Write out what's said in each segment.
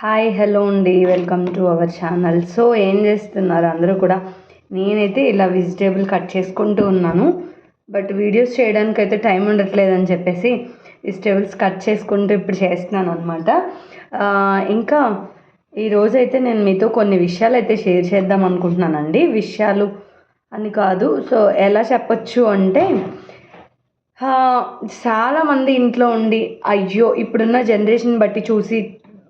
Hi hello అండి. Welcome to our channel so ఏం చేస్తున్నారు? అందరూ కూడా నేనైతే ఇలా వెజిటేబుల్ కట్ చేసుకుంటూ ఉన్నాను. బట్ వీడియోస్ చేయడానికి అయితే టైం ఉండట్లేదని చెప్పేసి వెజిటేబుల్స్ కట్ చేసుకుంటూ ఇప్పుడు చేస్తున్నాను అనమాట ఇంకా ఈరోజైతే నేను మీతో కొన్ని విషయాలు అయితే షేర్ చేద్దాం అనుకుంటున్నానండి. విషయాలు అని కాదు. సో ఎలా చెప్పొచ్చు అంటే చాలామంది ఇంట్లో ఉండి అయ్యో ఇప్పుడున్న జనరేషన్ బట్టి చూసి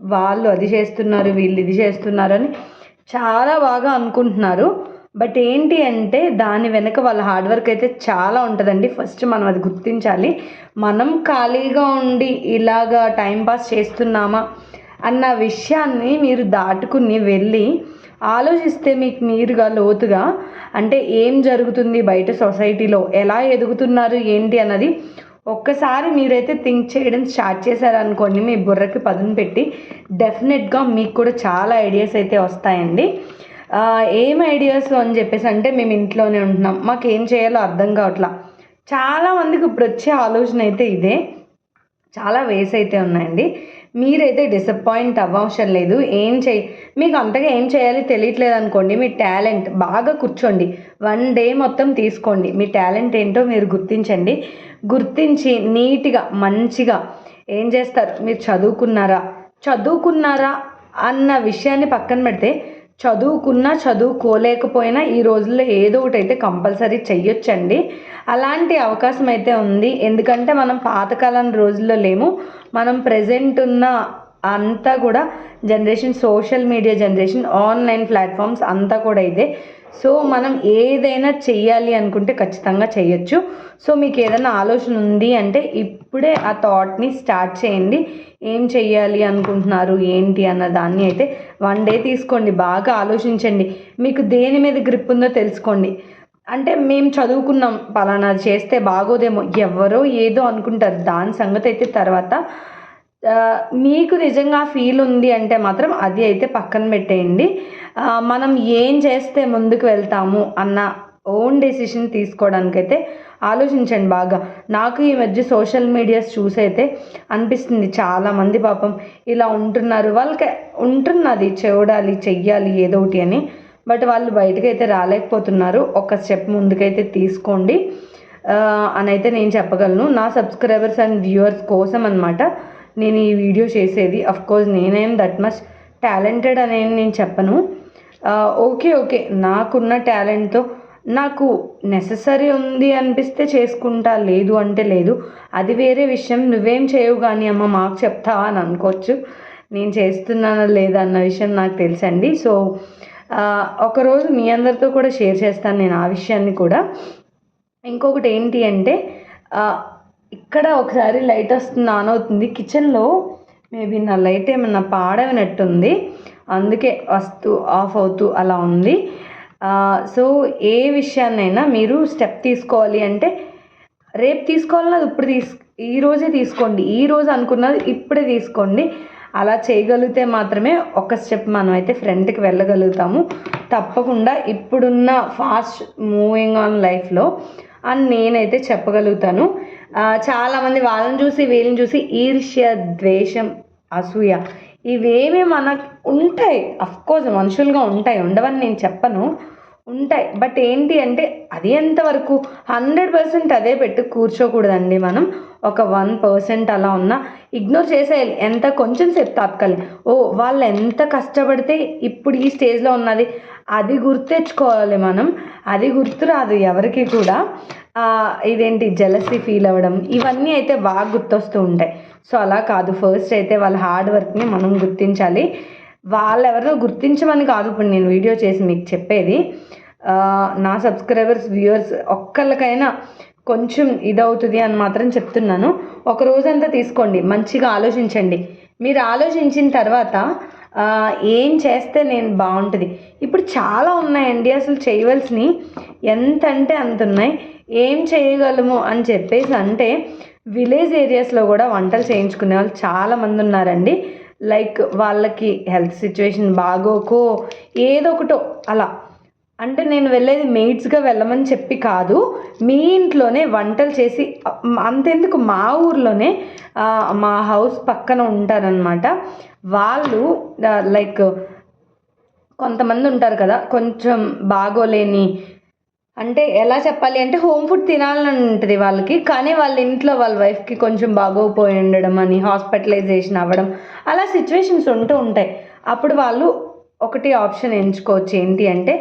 వాళ్ళు అది చేస్తున్నారు వీళ్ళు ఇది చేస్తున్నారు అని చాలా బాగా అనుకుంటున్నారు. బట్ ఏంటి అంటే దాని వెనక వాళ్ళ హార్డ్ వర్క్ అయితే చాలా ఉంటుందండి. ఫస్ట్ మనం అది గుర్తించాలి. మనం ఖాళీగా ఉండి ఇలాగా టైంపాస్ చేస్తున్నామా అన్న విషయాన్ని మీరు దాటుకుని వెళ్ళి ఆలోచిస్తే మీకు మీరుగా లోతుగా అంటే ఏం జరుగుతుంది బయట సొసైటీలో ఎలా ఎదుగుతున్నారు? ఏంటి అన్నది ఒక్కసారి మీరైతే థింక్ చేయడం స్టార్ట్ చేశారనుకోండి మీ బుర్రకి పదును పెట్టి డెఫినెట్గా మీకు కూడా చాలా ఐడియాస్ అయితే వస్తాయండి. ఏం ఐడియాస్ అని చెప్పేసి అంటే మేము ఇంట్లోనే ఉంటున్నాం. మాకు ఏం చేయాలో అర్థం కావట్లా. చాలామందికి ఇప్పుడు వచ్చే ఆలోచన అయితే ఇదే. చాలా వేస్ అయితే ఉన్నాయండి. మీరైతే డిసప్పాయింట్ అవ్వవసరం లేదు. ఏం చేయి మీకు అంతగా ఏం చేయాలి తెలియట్లేదు అనుకోండి మీ టాలెంట్ బాగా కూర్చోండి. వన్ డే మొత్తం తీసుకోండి. మీ టాలెంట్ ఏంటో మీరు గుర్తించండి. గుర్తించి నీట్గా మంచిగా ఏం చేస్తారు? మీరు చదువుకున్నారా? చదువుకున్నారా అన్న విషయాన్ని పక్కన పెడితే చదువుకున్నా చదువుకోలేకపోయినా ఈ రోజుల్లో ఏదో ఒకటి అయితే కంపల్సరీ చెయ్యొచ్చండి. అలాంటి అవకాశం అయితే ఉంది. ఎందుకంటే మనం పాతకాలం రోజుల్లో లేము. మనం ప్రజెంట్ ఉన్న అంతా కూడా generation social media generation online platforms అంతా కూడా ఇదే. సో మనం ఏదైనా చెయ్యాలి అనుకుంటే ఖచ్చితంగా చేయొచ్చు సో మీకు ఏదైనా ఆలోచన ఉంది అంటే ఇప్పుడే ఆ థాట్ని స్టార్ట్ చేయండి. ఏం చెయ్యాలి అనుకుంటున్నారు ఏంటి అన్న దాన్ని అయితే వన్ డే తీసుకోండి. బాగా ఆలోచించండి. మీకు దేని మీద గ్రిప్ ఉందో తెలుసుకోండి. అంటే మేము చదువుకున్నాం పలానా చేస్తే బాగోదేమో ఎవరో ఏదో అనుకుంటారు. దాని సంగతి అయితే తర్వాత మీకు నిజంగా ఫీల్ ఉంది అంటే మాత్రం అది అయితే పక్కన పెట్టేయండి. మనం ఏం చేస్తే ముందుకు వెళ్తాము అన్న ఓన్ డెసిషన్ తీసుకోవడానికైతే ఆలోచించండి బాగా. నాకు ఈ మధ్య సోషల్ మీడియాస్ చూసైతే అనిపిస్తుంది చాలామంది పాపం ఇలా ఉంటున్నారు. వాళ్ళకి ఉంటున్నది చూడాలి చెయ్యాలి ఏదో ఒకటి అని. బట్ వాళ్ళు బయటకు అయితే రాలేకపోతున్నారు. ఒక స్టెప్ ముందుకైతే తీసుకోండి. అని అయితే నేను చెప్పగలను. నా సబ్స్క్రైబర్స్ అండ్ వ్యూవర్స్ కోసం అనమాట నేను ఈ వీడియో చేసేది. అఫ్ కోర్స్ నేనేం దట్ మచ్ టాలెంటెడ్ అనేది నేను చెప్పను. Okay okay. నాకున్న టాలెంట్తో నాకు నెససరీ ఉంది అనిపిస్తే చేసుకుంటా. లేదు అంటే లేదు. అది వేరే విషయం. నువ్వేం చేయవు కానీ అమ్మ మాకు చెప్తావా అని అనుకోవచ్చు. నేను చేస్తున్నానా లేదా అన్న విషయం నాకు తెలుసండి. సో ఒకరోజు మీ అందరితో కూడా షేర్ చేస్తాను నేను ఆ విషయాన్ని కూడా. ఇంకొకటి ఏంటి అంటే ఇక్కడ ఒకసారి లైట్ వస్తుంది ఆన్ అవుతుంది. కిచెన్లో మేబీ నా లైట్ ఏమన్నా పాడవినట్టుంది అందుకే వస్తూ ఆఫ్ అవుతూ అలా ఉంది. సో ఏ విషయాన్నైనా మీరు స్టెప్ తీసుకోవాలి అంటే రేపు తీసుకోవాలన్నది ఇప్పుడు తీసు ఈ రోజే తీసుకోండి. ఈ రోజు అనుకున్నది ఇప్పుడే తీసుకోండి. అలా చేయగలిగితే మాత్రమే ఒక స్టెప్ మనం అయితే ఫ్రంట్కి వెళ్ళగలుగుతాము. తప్పకుండా ఇప్పుడున్న ఫాస్ట్ మూవింగ్ ఆన్ లైఫ్లో అని నేనైతే చెప్పగలుగుతాను. చాలామంది వాళ్ళని చూసి వీళ్ళని చూసి ఈర్ష్య ద్వేషం అసూయ ఇవేమి మనకు ఉంటాయి. అఫ్కోర్స్ మనుషులుగా ఉంటాయి ఉండవని నేను చెప్పను. ఉంటాయి. బట్ ఏంటి అంటే అది ఎంతవరకు? హండ్రెడ్ పర్సెంట్ అదే పెట్టి కూర్చోకూడదండి మనం. ఒక వన్ పర్సెంట్ అలా ఉన్నా ఇగ్నోర్ చేసేయాలి. ఎంత కొంచెం సేపు తాత్కాలి. ఓ వాళ్ళు ఎంత కష్టపడితే ఇప్పుడు ఈ స్టేజ్లో ఉన్నది. అది గుర్తెచ్చుకోవాలి మనం. అది గుర్తు రాదు ఎవరికి కూడా. ఇదేంటి? జలసీ ఫీల్ అవ్వడం. ఇవన్నీ అయితే బాగా గుర్తొస్తూ ఉంటాయి. సో అలా కాదు. ఫస్ట్ అయితే వాళ్ళ హార్డ్ వర్క్ని మనం గుర్తించాలి. వాళ్ళెవరినో గుర్తించమని కాదు. ఇప్పుడు నేను వీడియో చేసి మీకు చెప్పేది. నా సబ్స్క్రైబర్స్ వ్యూవర్స్ ఒక్కళ్ళకైనా కొంచెం ఇదవుతుంది అని మాత్రం చెప్తున్నాను. ఒక రోజంతా తీసుకోండి మంచిగా ఆలోచించండి. మీరు ఆలోచించిన తర్వాత ఏం చేస్తే నేను బాగుంటుంది? ఇప్పుడు చాలా ఉన్నాయండి అసలు చేయవలసినవి ఎంత అంటే అంత ఉన్నాయి ఏం చేయగలము అని చెప్పేసి అంటే విలేజ్ ఏరియాస్లో కూడా వంటలు చేయించుకునే వాళ్ళు చాలామంది ఉన్నారండి. లైక్ వాళ్ళకి హెల్త్ సిచ్యువేషన్ బాగోకో ఏదో ఒకటో అలా. అంటే నేను వెళ్ళేది మెయిడ్స్గా వెళ్ళమని చెప్పి కాదు. మీ ఇంట్లోనే వంటలు చేసి అంతెందుకు మా ఊర్లోనే మా హౌస్ పక్కన ఉంటారనమాట వాళ్ళు లైక్ కొంతమంది ఉంటారు కదా కొంచెం బాగోలేని అంటే ఎలా చెప్పాలి అంటే హోమ్ ఫుడ్ తినాలని ఉంటుంది వాళ్ళకి కానీ వాళ్ళ ఇంట్లో వాళ్ళ వైఫ్కి కొంచెం బాగోపోయి ఉండడం అని హాస్పిటలైజేషన్ అవ్వడం అలా సిచ్యువేషన్స్ ఉంటూ ఉంటాయి. అప్పుడు వాళ్ళు ఒకటి ఆప్షన్ ఎంచుకోవచ్చు. ఏంటి అంటే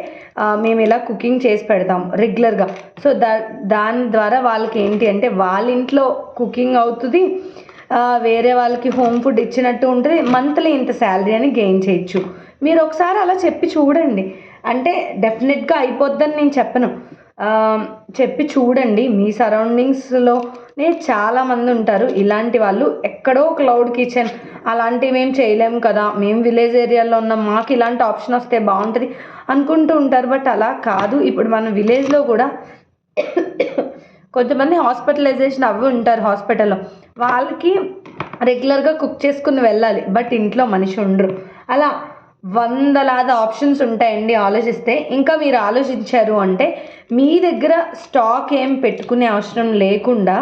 మేము ఇలా కుకింగ్ చేసి పెడతాం రెగ్యులర్గా. సో దా దాని ద్వారా వాళ్ళకి ఏంటి అంటే వాళ్ళ ఇంట్లో కుకింగ్ అవుతుంది వేరే వాళ్ళకి హోమ్ ఫుడ్ ఇచ్చినట్టు ఉంటుంది మంత్లీ ఇంత శాలరీ అని గెయిన్ చేయొచ్చు. మీరు ఒకసారి అలా చెప్పి చూడండి. అంటే డెఫినెట్గా అయిపోద్దని నేను చెప్పను. చెప్పి చూడండి. మీ సరౌండింగ్స్లోనే చాలామంది ఉంటారు. ఇలాంటి వాళ్ళు ఎక్కడో క్లౌడ్ కిచెన్ అలాంటివి ఏం చేయలేము కదా. మేము విలేజ్ ఏరియాలో ఉన్నాం. మాకు ఇలాంటి ఆప్షన్ వస్తే బాగుంటుంది అనుకుంటూ ఉంటారు. బట్ అలా కాదు. ఇప్పుడు మన విలేజ్లో కూడా కొంతమంది హాస్పిటలైజేషన్ అవి ఉంటారు హాస్పిటల్లో వాళ్ళకి రెగ్యులర్గా కుక్ చేసుకుని వెళ్ళాలి. బట్ ఇంట్లో మనిషి ఉండరు. అలా వందలాది ఆప్షన్స్ ఉంటాయండి ఆలోచిస్తే. ఇంకా మీరు ఆలోచించారు అంటే మీ దగ్గర స్టాక్ ఏం పెట్టుకునే అవసరం లేకుండా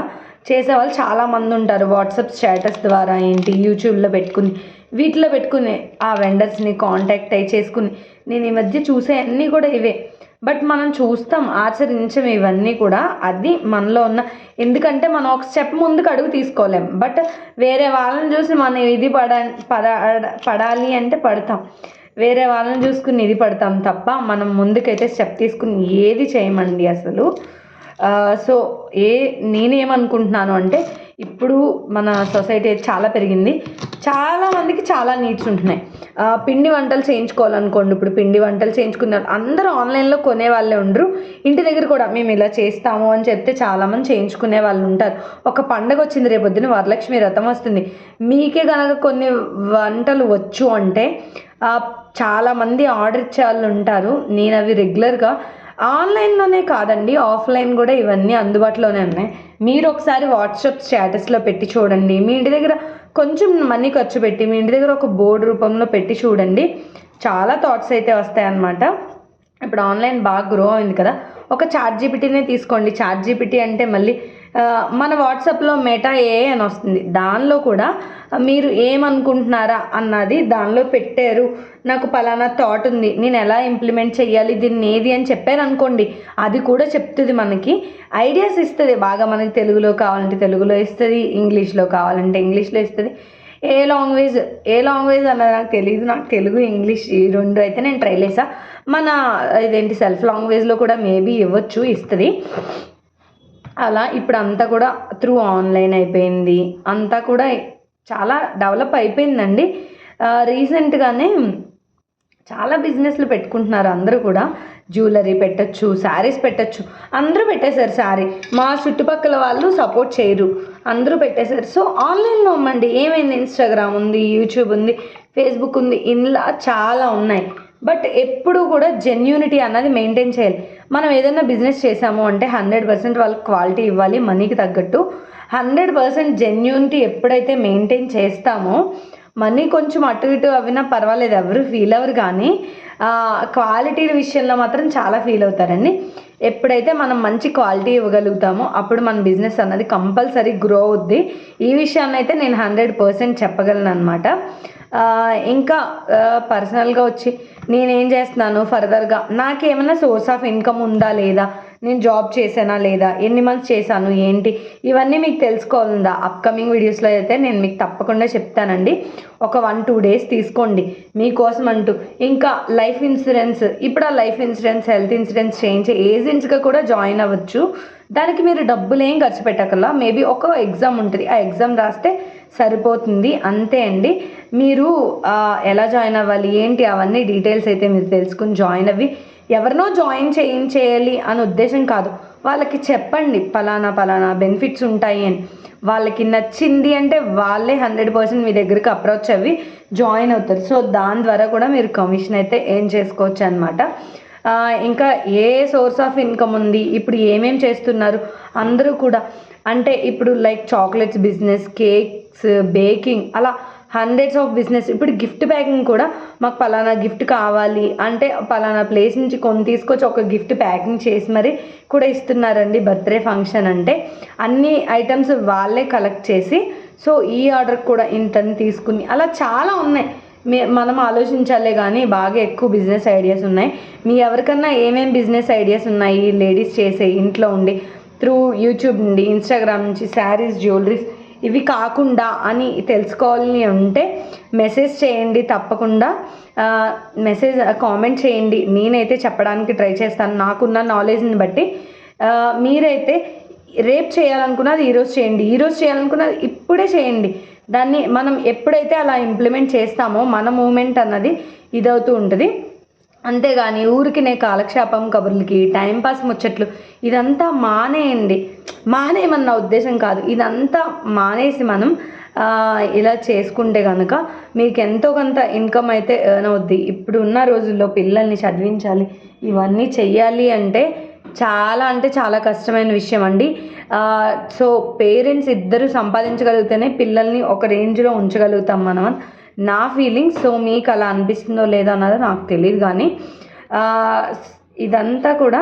చేసేవాళ్ళు చాలామంది ఉంటారు. వాట్సాప్ స్టేటస్ ద్వారా ఏంటి యూట్యూబ్లో పెట్టుకుని వీటిలో పెట్టుకుని ఆ వెండర్స్ని కాంటాక్ట్ అయ్యి చేసుకుని నేను ఈ మధ్య చూసే అన్నీ కూడా ఇవే. బట్ మనం చూస్తాం ఆచరించం ఇవన్నీ కూడా. అది మనలో ఉన్న ఎందుకంటే మనం ఒక స్టెప్ ముందుకు అడుగు తీసుకోలేం. బట్ వేరే వాళ్ళని చూసి మనం ఇది పడ పడ పడాలి అంటే పడతాం. వేరే వాళ్ళని చూసుకుని ఇది పడతాం తప్ప మనం ముందుకైతే స్టెప్ తీసుకుని ఏది చేయమండి అసలు? సో ఏ నేనేమనుకుంటున్నాను అంటే ఇప్పుడు మన సొసైటీ చాలా పెరిగింది. చాలా మందికి చాలా నీడ్స్ ఉంటున్నాయి. పిండి వంటలు చేయించుకోవాలనుకోండి. ఇప్పుడు పిండి వంటలు చేయించుకున్న వాళ్ళు అందరూ ఆన్లైన్లో కొనే వాళ్ళే ఉండరు. ఇంటి దగ్గర కూడా మేము ఇలా చేస్తాము అని చెప్తే చాలామంది చేయించుకునే వాళ్ళు ఉంటారు. ఒక పండగ వచ్చింది రేపొద్దున వరలక్ష్మి రథం వస్తుంది. మీకే కనుక కొన్ని వంటలు వచ్చు అంటే చాలామంది ఆర్డర్ ఇచ్చే వాళ్ళు ఉంటారు. నేను అవి రెగ్యులర్గా ఆన్లైన్లోనే కాదండి ఆఫ్లైన్ కూడా ఇవన్నీ అందుబాటులోనే ఉన్నాయి. మీరు ఒకసారి వాట్సాప్ స్టేటస్లో పెట్టి చూడండి. మీ ఇంటి దగ్గర కొంచెం మనీ ఖర్చు పెట్టి మీ ఇంటి దగ్గర ఒక బోర్డు రూపంలో పెట్టి చూడండి. చాలా థాట్స్ అయితే వస్తాయన్నమాట ఇప్పుడు ఆన్లైన్ బాగా గ్రో అయింది కదా. ఒక చాట్ జీపీటీనే తీసుకోండి. చాట్ జీపీటీ అంటే మళ్ళీ మన వాట్సాప్లో మెటా ఏ అని వస్తుంది. దానిలో కూడా మీరు ఏమనుకుంటున్నారా అన్నది దానిలో పెట్టారు. నాకు పలానా థాట్ ఉంది. నేను ఎలా ఇంప్లిమెంట్ చేయాలి? దీన్ని ఏది అని చెప్పారు అనుకోండి. అది కూడా చెప్తుంది మనకి. ఐడియాస్ ఇస్తుంది. బాగా మనకి తెలుగులో కావాలంటే తెలుగులో ఇస్తుంది ఇంగ్లీష్లో కావాలంటే ఇంగ్లీష్లో ఇస్తుంది. ఏ లాంగ్వేజ్ ఏ లాంగ్వేజ్ అన్నది నాకు తెలియదు నాకు తెలుగు ఇంగ్లీష్ ఈ రెండు అయితే నేను ట్రై చేసా. మన ఇదేంటి? సెల్ఫ్ లాంగ్వేజ్లో కూడా మేబీ ఇవ్వచ్చు ఇస్తుంది. అలా ఇప్పుడు అంతా కూడా త్రూ ఆన్లైన్ అయిపోయింది. అంతా కూడా చాలా డెవలప్ అయిపోయిందండి. రీసెంట్గానే చాలా బిజినెస్లు పెట్టుకుంటున్నారు అందరూ కూడా. జ్యువెలరీ పెట్టచ్చు శారీస్ పెట్టచ్చు. అందరూ పెట్టేశారు శారీ. మా చుట్టుపక్కల వాళ్ళు సపోర్ట్ చేయరు. అందరూ పెట్టేశారు. సో ఆన్లైన్లో అమ్మండి. ఏమైంది? ఇన్స్టాగ్రామ్ ఉంది యూట్యూబ్ ఉంది ఫేస్బుక్ ఉంది ఇలా చాలా ఉన్నాయి. బట్ ఎప్పుడు కూడా జెన్యూనిటీ అన్నది మెయింటైన్ చేయాలి. మనం ఏదైనా బిజినెస్ చేసాము అంటే హండ్రెడ్ పర్సెంట్ వాళ్ళకి క్వాలిటీ ఇవ్వాలి మనీకి తగ్గట్టు. హండ్రెడ్ పర్సెంట్ జెన్యున్టీ ఎప్పుడైతే మెయింటైన్ చేస్తామో మనీ కొంచెం అటు ఇటు అవినా పర్వాలేదు ఎవరు ఫీల్ అవ్వరు కానీ క్వాలిటీ విషయంలో మాత్రం చాలా ఫీల్ అవుతారండి. ఎప్పుడైతే మనం మంచి క్వాలిటీ ఇవ్వగలుగుతామో అప్పుడు మన బిజినెస్ అన్నది కంపల్సరీ గ్రో అవుద్ది. ఈ విషయాన్ని అయితే నేను హండ్రెడ్ పర్సెంట్ చెప్పగలను అనమాట ఇంకా పర్సనల్గా వచ్చి నేనేం చేస్తున్నాను ఫర్దర్గా నాకేమైనా సోర్స్ ఆఫ్ ఇన్కమ్ ఉందా లేదా? నేను జాబ్ చేసానా లేదా? ఎన్ని మంత్స్ చేశాను? ఏంటి? ఇవన్నీ మీకు తెలుసుకోవాలందా? అప్కమింగ్ వీడియోస్లో అయితే నేను మీకు తప్పకుండా చెప్తానండి. ఒక వన్ టూ డేస్ తీసుకోండి. మీకోసం అంటూ. ఇంకా లైఫ్ ఇన్సూరెన్స్ ఇప్పుడు ఆ లైఫ్ ఇన్సూరెన్స్ హెల్త్ ఇన్సూరెన్స్ చేయించే ఏజెంట్స్గా కూడా జాయిన్ అవ్వచ్చు. దానికి మీరు డబ్బులు ఏం ఖర్చు పెట్టకల్లా మేబీ ఒక ఎగ్జామ్ ఉంటుంది. ఆ ఎగ్జామ్ రాస్తే సరిపోతుంది. అంతే అండి. మీరు ఎలా జాయిన్ అవ్వాలి ఏంటి అవన్నీ డీటెయిల్స్ అయితే మీరు తెలుసుకుని జాయిన్ అవ్వి. ఎవరినో జాయిన్ చేయించేయాలి అని ఉద్దేశం కాదు. వాళ్ళకి చెప్పండి పలానా పలానా బెనిఫిట్స్ ఉంటాయి అని. వాళ్ళకి నచ్చింది అంటే వాళ్ళే హండ్రెడ్ పర్సెంట్ మీ దగ్గరికి అప్రోచ్ అవి జాయిన్ అవుతారు. సో దాని ద్వారా కూడా మీరు కమిషన్ అయితే ఏం చేసుకోవచ్చు అనమాట ఇంకా ఏ సోర్స్ ఆఫ్ ఇన్కమ్ ఉంది ఇప్పుడు ఏమేం చేస్తున్నారు అందరూ కూడా. అంటే ఇప్పుడు like chocolates business cake baking అలా హండ్రెడ్స్ ఆఫ్ బిజినెస్. ఇప్పుడు గిఫ్ట్ ప్యాకింగ్ కూడా మాకు పలానా గిఫ్ట్ కావాలి అంటే పలానా ప్లేస్ నుంచి కొని తీసుకొచ్చి ఒక గిఫ్ట్ ప్యాకింగ్ చేసి మరి కూడా ఇస్తున్నారండి బర్త్డే ఫంక్షన్ అంటే. అన్ని ఐటమ్స్ వాళ్ళే కలెక్ట్ చేసి సో ఈ ఆర్డర్ కూడా ఇంతని తీసుకుని అలా చాలా ఉన్నాయి. మీ మనం ఆలోచించాలే కానీ బాగా ఎక్కువ బిజినెస్ ఐడియాస్ ఉన్నాయి. మీ ఎవరికన్నా ఏమేమి బిజినెస్ ఐడియాస్ ఉన్నాయి లేడీస్ చేసే ఇంట్లో ఉండి త్రూ యూట్యూబ్ నుండి ఇన్స్టాగ్రామ్ నుంచి శారీస్ జ్యువెలరీస్ ఇవి కాకుండా అని తెలుసుకోవాలని ఉంటే మెసేజ్ చేయండి తప్పకుండా. మెసేజ్ కామెంట్ చేయండి. నేనైతే చెప్పడానికి ట్రై చేస్తాను. నాకున్న నాలెడ్జ్ని బట్టి. మీరైతే రేపు చేయాలనుకున్నది ఈరోజు చేయండి. ఈరోజు చేయాలనుకున్నది ఇప్పుడే చేయండి. దాన్ని మనం ఎప్పుడైతే అలా ఇంప్లిమెంట్ చేస్తామో మన మూమెంట్ అన్నది ఇదవుతూ ఉంటుంది. అంతేగాని ఊరికినే కాలక్షేపం కబుర్లకి టైంపాస్ ముచ్చట్లు ఇదంతా మానేయండి. మానేయమన్న ఉద్దేశం కాదు. ఇదంతా మానేసి మనం ఇలా చేసుకుంటే కనుక మీకు ఎంతో కొంత ఇన్కమ్ అయితే ఎర్న్ అవుద్ది. ఇప్పుడు ఉన్న రోజుల్లో పిల్లల్ని చదివించాలి ఇవన్నీ చెయ్యాలి అంటే చాలా అంటే చాలా కష్టమైన విషయం అండి. సో పేరెంట్స్ ఇద్దరు సంపాదించగలిగితేనే పిల్లల్ని ఒక రేంజ్లో ఉంచగలుగుతాం మనం. నా ఫీలింగ్ సో మీకు అలా అనిపిస్తుందో లేదో అన్నది నాకు తెలియదు కానీ ఇదంతా కూడా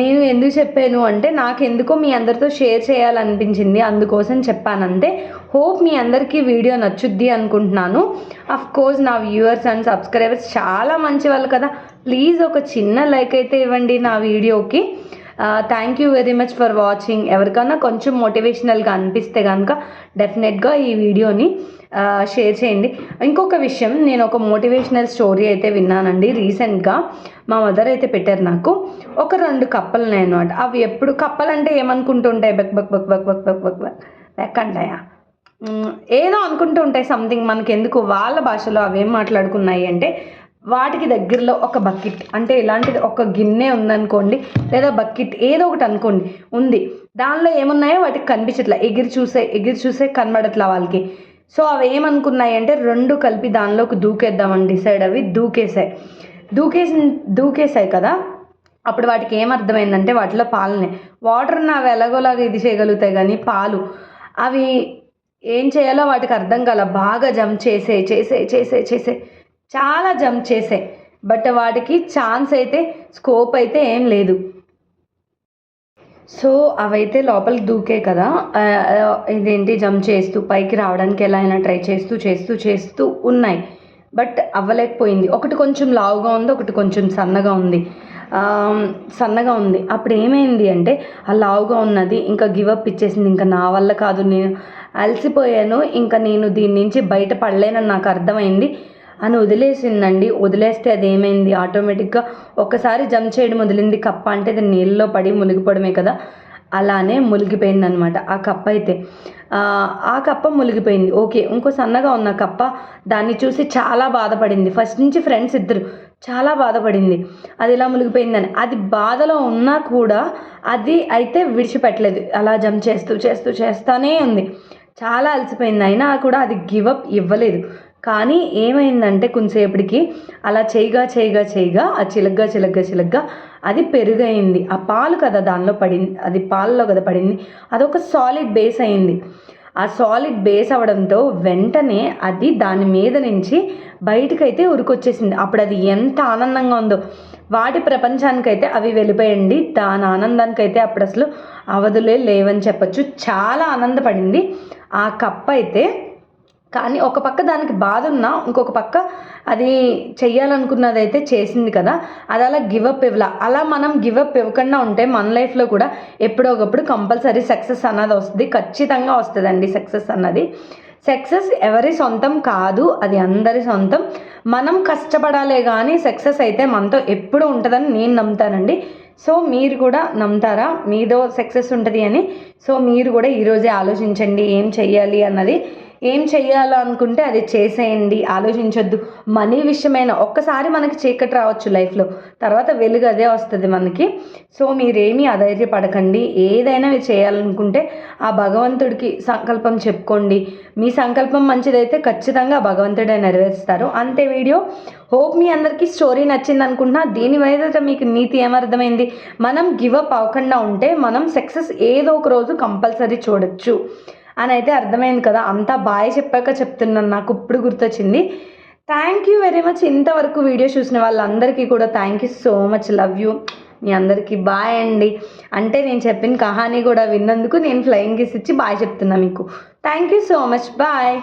నేను ఎందుకు చెప్పాను అంటే నాకు ఎందుకో మీ అందరితో షేర్ చేయాలనిపించింది అందుకోసం చెప్పాను అంతే హోప్ మీ అందరికీ వీడియో నచ్చుద్ది అనుకుంటున్నాను. అఫ్ కోర్స్ నా వ్యూవర్స్ అండ్ సబ్స్క్రైబర్స్ చాలా మంచి వాళ్ళు కదా. ప్లీజ్ ఒక చిన్న లైక్ అయితే ఇవ్వండి నా వీడియోకి thank you very much for watching ఎవరికైనా కొంచెం మోటివేషనల్గా అనిపిస్తే కనుక డెఫినెట్గా ఈ వీడియోని షేర్ చేయండి. ఇంకొక విషయం నేను ఒక మోటివేషనల్ స్టోరీ అయితే విన్నానండి. రీసెంట్గా మా మదర్ అయితే పెట్టారు నాకు. ఒక రెండు కప్పలు ఉన్నాయి అనమాట అవి ఎప్పుడు కప్పలు అంటే ఏమనుకుంటుంటాయి? బక్ బక్ బక్ బక్ బక్ బక్ బక్ బక్ బక్ అంటాయా ఏదో అనుకుంటూ ఉంటాయి సంథింగ్ మనకి ఎందుకు వాళ్ళ భాషలో అవేం మాట్లాడుకున్నాయి అంటే వాటికి దగ్గరలో ఒక బకెట్ అంటే ఇలాంటిది ఒక గిన్నె ఉందనుకోండి లేదా బకెట్ ఏదో ఒకటి అనుకోండి ఉంది. దానిలో ఏమున్నాయో వాటికి కనిపించట్లే. ఎగిరి చూసే ఎగిరి చూసే కనబడట్లా వాళ్ళకి. సో అవి ఏమనుకున్నాయి అంటే రెండు కలిపి దానిలోకి దూకేద్దామని డిసైడ్ అవి దూకేసాయి. దూకేసి దూకేసాయి కదా? అప్పుడు వాటికి ఏమర్థమైందంటే వాటిలో పాలనే వాటర్ని అవి ఎలాగోలాగా ఇది చేయగలుగుతాయి కానీ పాలు. అవి ఏం చేయాలో వాటికి అర్థం కాల. బాగా జంప్ చేసే చేసే చేసే చేసే. చాలా జంప్ చేసే బట్ వాటికి ఛాన్స్ అయితే స్కోప్ అయితే ఏం లేదు. సో అవైతే లోపలికి దూకే కదా. ఇదేంటి జంప్ చేస్తూ పైకి రావడానికి ఎలా అయినా ట్రై చేస్తూ చేస్తూ చేస్తూ ఉన్నాయి. బట్ అవ్వలేకపోయింది. ఒకటి కొంచెం లావుగా ఉంది ఒకటి కొంచెం సన్నగా ఉంది. సన్నగా ఉంది. అప్పుడు ఏమైంది అంటే ఆ లావుగా ఉన్నది ఇంకా గివప్ ఇచ్చేసింది ఇంకా నా వల్ల కాదు నేను అలసిపోయాను ఇంకా నేను దీని నుంచి బయటపడలేనని నాకు అర్థమైంది. అని వదిలేసిందండి. వదిలేస్తే అది ఏమైంది ఆటోమేటిక్గా ఒక్కసారి జంప్ చేయడం వదిలింది. కప్ప అంటే అది నీళ్ళలో పడి మునిగిపోవడమే కదా. అలానే మునిగిపోయింది అనమాట ఆ కప్ప అయితే. ఆ, కప్ప మునిగిపోయింది. ఓకే ఇంకో సన్నగా ఉన్న కప్ప దాన్ని చూసి చాలా బాధపడింది. ఫస్ట్ నుంచి ఫ్రెండ్స్ ఇద్దరు చాలా బాధపడింది. అది ఇలా మునిగిపోయిందని. అది బాధలో ఉన్నా కూడా అది అయితే విడిచిపెట్టలేదు. అలా జంప్ చేస్తూ చేస్తూ చేస్తూనే ఉంది. చాలా అలసిపోయింది. అయినా కూడా అది గివప్ ఇవ్వలేదు. కానీ ఏమైందంటే కొంతసేపటికి అలా చేయగా చేయగా చేయగా ఆ చిలగ్గా చిలగ్గా చిలగ్గా అది పెరుగైంది. ఆ పాలు కదా దానిలో పడింది అది పాలలో కదా పడింది అదొక సాలిడ్ బేస్ అయింది. ఆ సాలిడ్ బేస్ అవడంతో వెంటనే అది దాని మీద నుంచి బయటకైతే ఉరికొచ్చేసింది. అప్పుడు అది ఎంత ఆనందంగా ఉందో. వాటి ప్రపంచానికైతే అవి వెళ్ళిపోయండి. దాని ఆనందానికైతే అప్పుడు అసలు అవధులే లేవని చెప్పొచ్చు. చాలా ఆనందపడింది. ఆ కప్ అయితే కానీ ఒక పక్క దానికి బాధ ఉన్నా ఇంకొక పక్క అది చెయ్యాలనుకున్నది అయితే చేసింది కదా. అది అలా గివప్ ఇవ్వాల. అలా మనం గివప్ ఇవ్వకుండా ఉంటే మన లైఫ్లో కూడా ఎప్పుడో ఒకప్పుడు కంపల్సరీ సక్సెస్ అన్నది వస్తుంది. ఖచ్చితంగా వస్తుందండి సక్సెస్ అన్నది. సక్సెస్ ఎవరి సొంతం కాదు అది అందరి సొంతం. మనం కష్టపడాలే కానీ సక్సెస్ అయితే మనతో ఎప్పుడు ఉంటుందని నేను నమ్ముతానండి. సో మీరు కూడా నమ్ముతారా? మీదో సక్సెస్ ఉంటుంది అని. సో మీరు కూడా ఈరోజే ఆలోచించండి ఏం చెయ్యాలి అన్నది. ఏం చేయాలనుకుంటే అది చేసేయండి ఆలోచించొద్దు. మనీ విషయమైన ఒక్కసారి మనకి చీకటి రావచ్చు లైఫ్లో. తర్వాత వెలుగు అదే వస్తుంది మనకి. సో మీరేమీ అధైర్యపడకండి. ఏదైనా మీరు చేయాలనుకుంటే ఆ భగవంతుడికి సంకల్పం చెప్పుకోండి. మీ సంకల్పం మంచిదైతే ఖచ్చితంగా భగవంతుడే నెరవేరుస్తారు. అంతే వీడియో. హోప్ మీ అందరికీ స్టోరీ నచ్చింది అనుకుంటున్నా దీని మీద మీకు నీతి ఏమర్థమైంది? మనం గివప్ అవ్వకుండా ఉంటే మనం సక్సెస్ ఏదో ఒక రోజు కంపల్సరీ చూడొచ్చు. అని అయితే అర్థమైంది కదా. అంతా బాయ్ చెప్పాక చెప్తున్నాను. నాకు ఇప్పుడు గుర్తొచ్చింది. థ్యాంక్ యూ వెరీ మచ్ ఇంతవరకు వీడియో చూసిన వాళ్ళందరికీ కూడా thank you so much love you మీ అందరికీ బాయ్ అండి. అంటే నేను చెప్పిన కహానీ కూడా విన్నందుకు నేను ఫ్లయింగ్ కిస్ ఇచ్చి బాయ్ చెప్తున్నా మీకు. Thank you so much bye